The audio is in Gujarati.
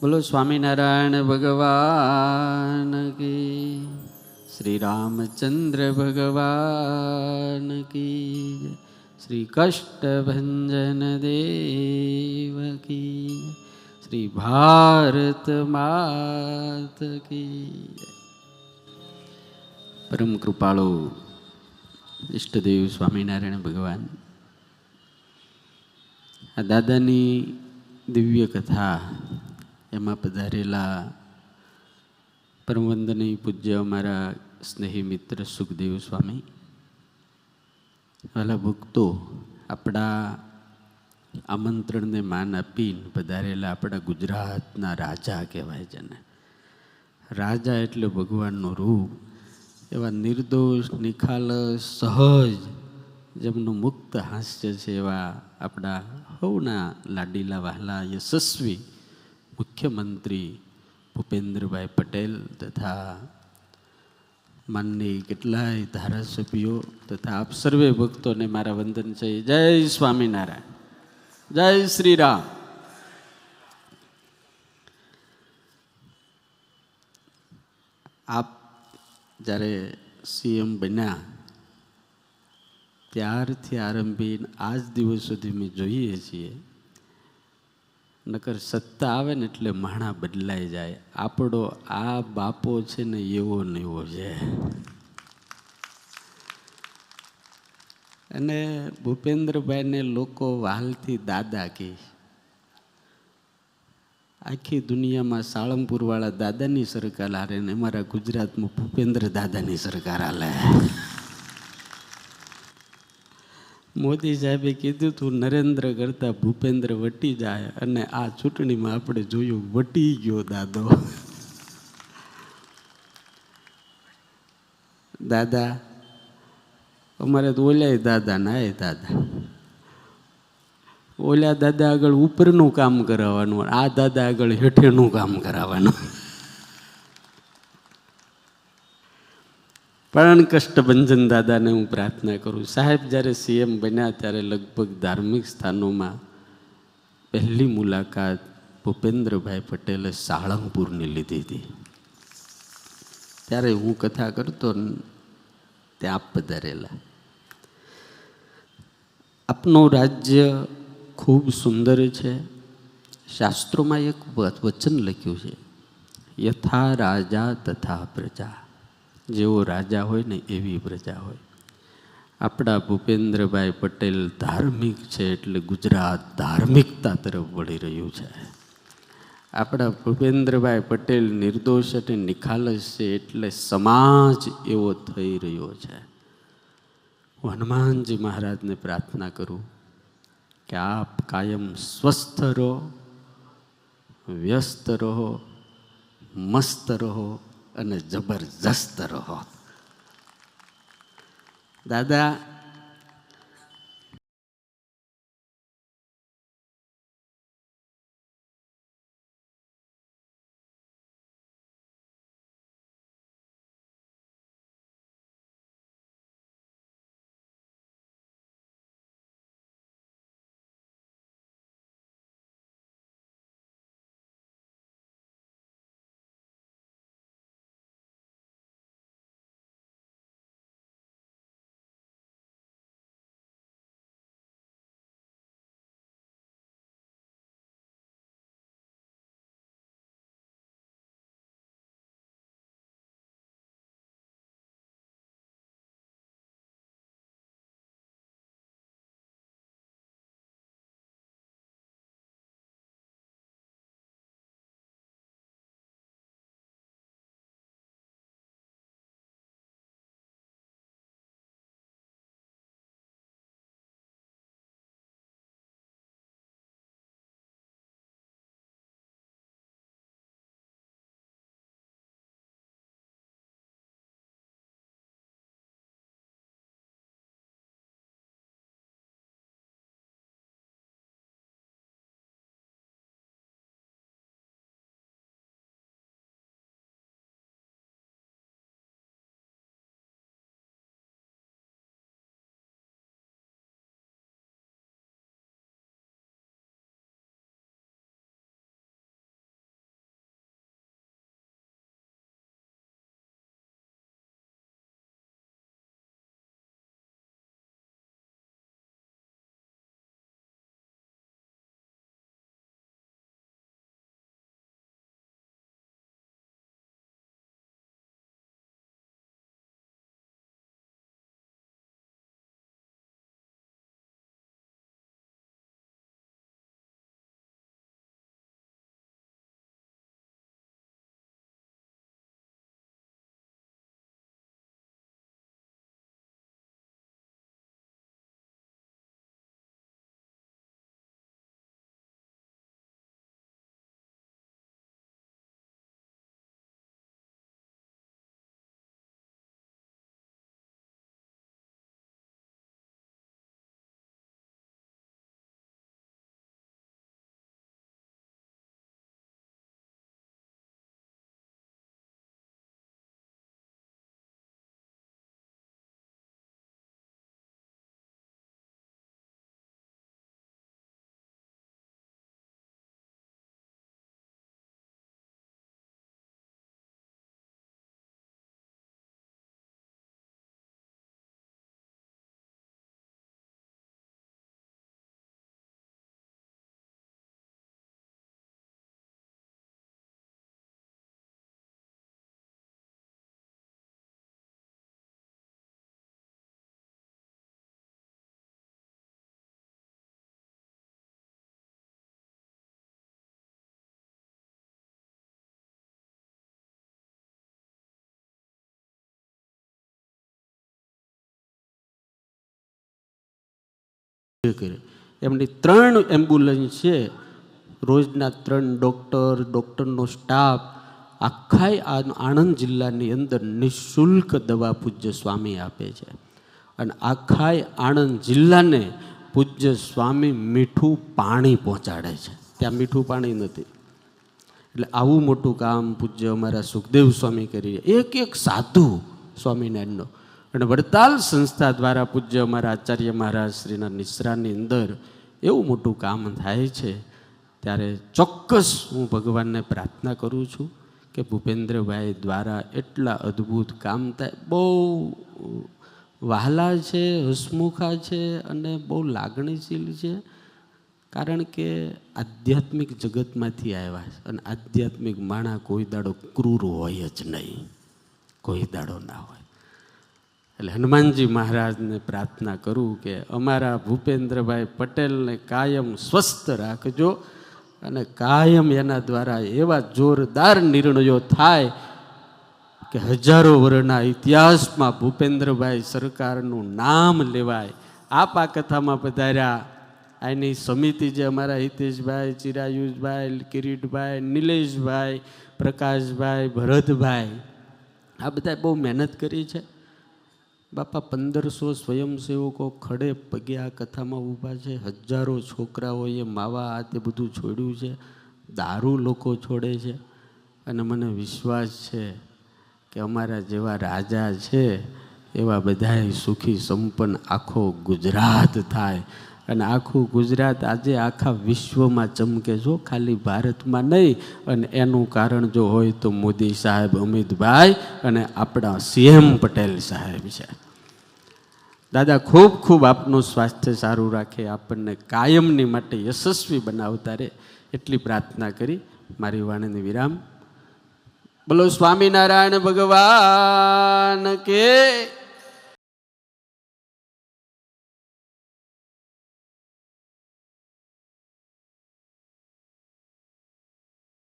બોલો સ્વામિનારાયણ ભગવાન કી શ્રી રામચંદ્ર ભગવાન કી. શ્રી કષ્ટભંજન દેવ કી. શ્રી ભારત માત કી. પરમ કૃપાળો ઈષ્ટદેવ સ્વામિનારાયણ ભગવાન આ દાદાની દિવ્ય કથા એમાં પધારેલા પરમવંદની પૂજ્ય અમારા સ્નેહી મિત્ર સુખદેવ સ્વામી. વાલા ભક્તો, આપણા આમંત્રણને માન આપીને પધારેલા આપણા ગુજરાતના રાજા કહેવાય છે ને રાજા એટલે ભગવાનનું રૂપ. એવા નિર્દોષ નિખાલસ સહજ, જેમનું મુક્ત હાસ્ય છે એવા આપણા સૌના લાડીલા વહાલા યશસ્વી મુખ્યમંત્રી ભૂપેન્દ્રભાઈ પટેલ તથા માનની કેટલાય ધારાસભ્યો તથા આપ સર્વે ભક્તોને મારા વંદન છે. જય સ્વામિનારાયણ. જય શ્રી રામ આપ જ્યારે સીએમ બન્યા, ત્યારથી આરંભીને આજ દિવસ સુધી અમે જોઈએ છીએ નકર સત્તા આવે ને એટલે માણા બદલાઈ જાય. આપણો આ બાપો છે ને એવો ને એવો છે. અને ભૂપેન્દ્રભાઈને લોકો વાલથી દાદા કહે આખી દુનિયામાં સાળંગપુરવાળા દાદાની સરકાર હારે ને અમારા ગુજરાતમાં ભૂપેન્દ્ર દાદાની સરકાર હાલે. મોદી સાહેબે કીધું તું, નરેન્દ્ર કરતા ભૂપેન્દ્ર વટી જાય અને આ ચૂંટણીમાં આપણે જોયું વટી ગયો દાદો. દાદા, અમારે તો ઓલ્યાય દાદા ના એ દાદા. ઓલ્યા દાદા આગળ ઉપરનું કામ કરાવવાનું, આ દાદા આગળ હેઠેનું કામ કરાવવાનું. પણ કષ્ટભંજન દાદાને હું પ્રાર્થના કરું. સાહેબ, જ્યારે સીએમ બન્યા ત્યારે લગભગ ધાર્મિક સ્થાનોમાં પહેલી મુલાકાત ભૂપેન્દ્રભાઈ પટેલે સાળંગપુરની લીધી હતી. ત્યારે હું કથા કરતો ત્યાં આપ પધારેલા. આપનું રાજ્ય ખૂબ સુંદર છે. શાસ્ત્રોમાં એક વચન લખ્યું છે, યથા રાજા તથા પ્રજા. જેવો રાજા હોય ને એવી પ્રજા હોય. આપણા ભૂપેન્દ્રભાઈ પટેલ ધાર્મિક છે એટલે ગુજરાત ધાર્મિકતા તરફ વળી રહ્યું છે. આપણા ભૂપેન્દ્રભાઈ પટેલ નિર્દોષ અને નિખાલસ છે એટલે સમાજ એવો થઈ રહ્યો છે. હું હનુમાનજી મહારાજને પ્રાર્થના કરું કે આપ કાયમ સ્વસ્થ રહો, વ્યસ્ત રહો, મસ્ત રહો અને જબરજસ્ત રહો. દાદા કરે એમની ત્રણ એમ્બ્યુલન્સ છે. રોજના ત્રણ ડૉક્ટર ડૉક્ટરનો સ્ટાફ આખાય આણંદ જિલ્લાની અંદર નિઃશુલ્ક દવા પૂજ્ય સ્વામી આપે છે. અને આખાય આણંદ જિલ્લાને પૂજ્ય સ્વામી મીઠું પાણી પહોંચાડે છે. ત્યાં મીઠું પાણી નથી. એટલે આવું મોટું કામ પૂજ્ય અમારા સુખદેવ સ્વામી કરી એક એક સાધુ સ્વામિનારાયણનો અને વડતાલ સંસ્થા દ્વારા પૂજ્ય અમારા આચાર્ય મહારાજ શ્રીના નિશ્રાની અંદર એવું મોટું કામ થાય છે, ત્યારે ચોક્કસ હું ભગવાનને પ્રાર્થના કરું છું કે ભૂપેન્દ્રભાઈ દ્વારા એટલા અદ્ભુત કામ થાય. બહુ વહાલા છે, હસમુખા છે અને બહુ લાગણીશીલ છે, કારણ કે આધ્યાત્મિક જગતમાંથી આવ્યા છે અને આધ્યાત્મિક માણા કોઈ દાડો ક્રૂર હોય જ નહીં. કોઈ દાડો ના હોય. એટલે હનુમાનજી મહારાજને પ્રાર્થના કરું કે અમારા ભૂપેન્દ્રભાઈ પટેલને કાયમ સ્વસ્થ રાખજો અને કાયમ એના દ્વારા એવા જોરદાર નિર્ણયો થાય કે હજારો વર્ષના ઇતિહાસમાં ભૂપેન્દ્રભાઈ સરકારનું નામ લેવાય. આપ આ કથામાં પધાર્યા. આની સમિતિ જે અમારા હિતેશભાઈ ચિરાયુષભાઈ કિરીટભાઈ, નિલેશભાઈ, પ્રકાશભાઈ, ભરતભાઈ, આ બધા બહુ મહેનત કરી છે. બાપા, પંદરસો સ્વયંસેવકો ખડે પગે આ કથામાં ઊભા છે. હજારો છોકરાઓએ માવા આ તે બધું છોડ્યું છે. દારૂ લોકો છોડે છે. અને મને વિશ્વાસ છે કે અમારા જેવા રાજા છે એવા બધાય સુખી સંપન્ન આખો ગુજરાત થાય. અને આખું ગુજરાત આજે આખા વિશ્વમાં ચમકે છો. ખાલી ભારતમાં નહીં, અને એનું કારણ જો હોય તો મોદી સાહેબ, અમિતભાઈ અને આપણા સીએમ પટેલ સાહેબ છે. દાદા, ખૂબ ખૂબ આપનું સ્વાસ્થ્ય સારું રાખે, આપણને કાયમની માટે યશસ્વી બનાવતા રહે, એટલી પ્રાર્થના કરી. મારી વાણીને વિરામ. બોલો, સ્વામિનારાયણ ભગવાન કે